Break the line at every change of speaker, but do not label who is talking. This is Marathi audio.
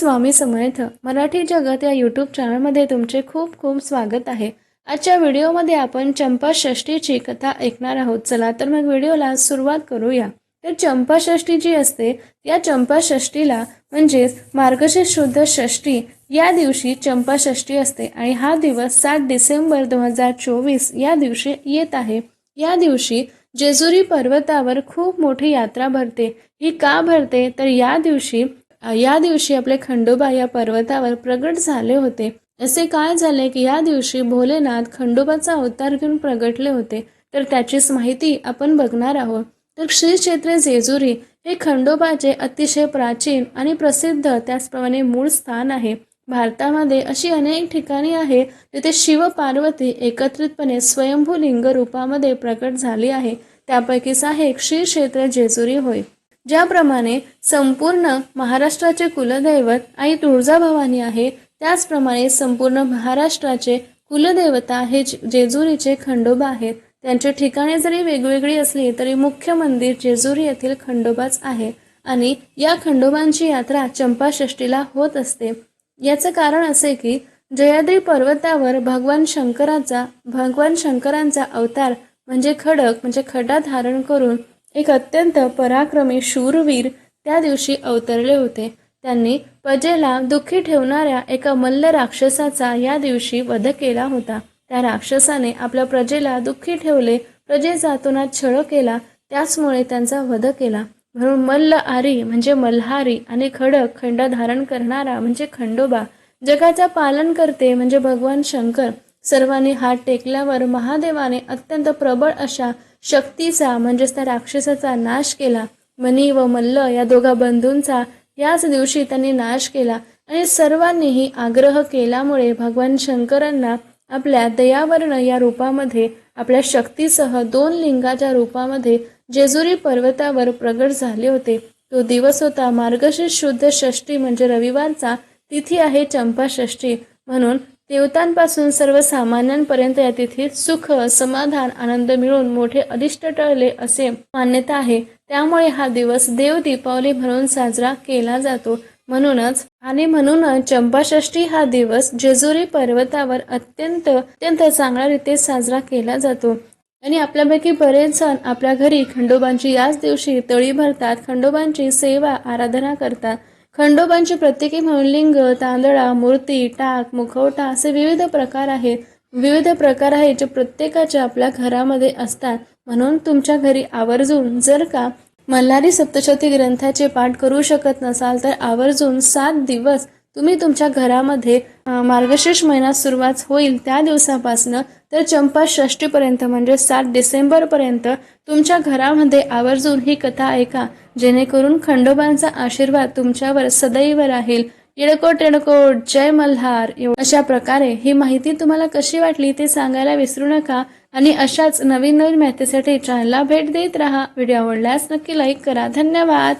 स्वामी समर्थ मराठी जगत या यूट्यूब चॅनलमध्ये तुमचे खूप खूप स्वागत आहे. आजच्या व्हिडिओमध्ये आपण चंपाषष्ठीची कथा ऐकणार आहोत. चला तर मग व्हिडिओला सुरुवात करूया. तर चंपाषष्टी जी असते या चंपाषष्टीला म्हणजेच मार्गशीर्ष शुद्ध षष्टी या दिवशी चंपाषष्ठी असते आणि हा दिवस सात डिसेंबर दोन हजार चोवीस या दिवशी येत आहे. या दिवशी जेजुरी पर्वतावर खूप मोठी यात्रा भरते. ही का भरते? तर या दिवशी या दिवशी आपले खंडोबा या पर्वतावर प्रगट झाले होते. असे काय झाले की या दिवशी भोलेनाथ खंडोबाचा अवतार घेऊन प्रगटले होते? तर त्याचीच माहिती आपण बघणार आहोत. तर श्री क्षेत्र जेजुरी हे खंडोबाचे अतिशय प्राचीन आणि प्रसिद्ध त्याचप्रमाणे मूळ स्थान आहे. भारतामध्ये अशी अनेक ठिकाणी आहे जिथे शिव पार्वती एकत्रितपणे स्वयंभू लिंग रूपामध्ये प्रकट झाली आहे. त्यापैकीच आहे श्री क्षेत्र जेजुरी होय. ज्याप्रमाणे संपूर्ण महाराष्ट्राचे कुलदैवत आई तुळजाभवानी आहे त्याचप्रमाणे संपूर्ण महाराष्ट्राचे कुलदेवता हे जेजुरीचे खंडोबा आहेत. त्यांची ठिकाणे जरी वेगवेगळी असली तरी मुख्य मंदिर जेजुरी येथील खंडोबाच आहे आणि या खंडोबांची यात्रा चंपाषष्टीला होत असते. याचं कारण असे की जयाद्री पर्वतावर भगवान शंकराचा भगवान शंकरांचा अवतार म्हणजे खडक म्हणजे खडा धारण करून एक अत्यंत पराक्रमी शूरवीर त्या दिवशी अवतरले होते. त्यांनी प्रजेला दुःखी ठेवणाऱ्या एका मल्ल राक्षसाचा या दिवशी वध केला होता. त्या राक्षसाने आपल्या प्रजेला दुःखी ठेवले प्रजेचा तोनात छळ केला त्याचमुळे त्यांचा वध केला. म्हणून मल्ल आरी म्हणजे मल्हारी आणि खडक खंड धारण करणारा म्हणजे खंडोबा. जगाचा पालन करते म्हणजे भगवान शंकर. सर्वांनी हात टेकल्यावर महादेवाने अत्यंत प्रबळ अशा शक्तीचा म्हणजेच त्या राक्षसाचा नाश केला. मनी व मल्ल या दोघा बंधूंचा याच दिवशी त्यांनी नाश केला आणि सर्वांनीही आग्रह केल्यामुळे भगवान शंकरांना आपल्या दयावर्ण या रूपामध्ये आपल्या शक्तीसह दोन लिंगाच्या रूपामध्ये जेजुरी पर्वतावर प्रगट झाले होते. तो दिवस होता मार्गशीर्ष शुद्ध षष्टी म्हणजे रविवारचा. तिथी आहे चंपाषष्ठी म्हणून देवतांपासून सर्वसामान्यांपर्यंत या तिथीत सुख समाधान आनंद मिळून मोठे अदिष्ट टळले असे मान्यता आहे. त्यामुळे हा दिवस देव दीपावली म्हणून साजरा केला जातो. म्हणूनच आणि म्हणूनच चंपाषष्ठी हा दिवस जेजुरी पर्वतावर अत्यंत अत्यंत चांगल्या रीते साजरा केला जातो. आणि आपल्यापैकी बरेच जण आपल्या घरी खंडोबांची याच दिवशी तळी भरतात खंडोबांची सेवा आराधना करतात. खंडोबांची प्रत्येकी म्हणून लिंग तांदळा मूर्ती टाक मुखवटा असे विविध प्रकार आहेत. विविध प्रकार आहेत जे प्रत्येकाच्या आपल्या घरामध्ये असतात. म्हणून तुमच्या घरी आवर्जून जर का मल्हारी सप्तशती ग्रंथाचे पाठ करू शकत नसाल तर आवर्जून सात दिवस तुम्ही तुमच्या घरामध्ये मार्गशीर्ष महिना सुरुवात होईल त्या दिवसापासनं तर चंपा षष्टीपर्यंत म्हणजे सात डिसेंबरपर्यंत तुमच्या घरामध्ये आवर्जून ही कथा ऐका. जेणेकरून खंडोबांचा आशीर्वाद तुमच्यावर सदैव राहील. येडकोट येडकोट जय मल्हार. अशा प्रकारे ही माहिती तुम्हाला कशी वाटली ते सांगायला विसरू नका आणि अशाच नवीन नवीन माहितीसाठी चॅनलला भेट देत राहा. व्हिडिओ आवडल्यास नक्की लाईक करा. धन्यवाद.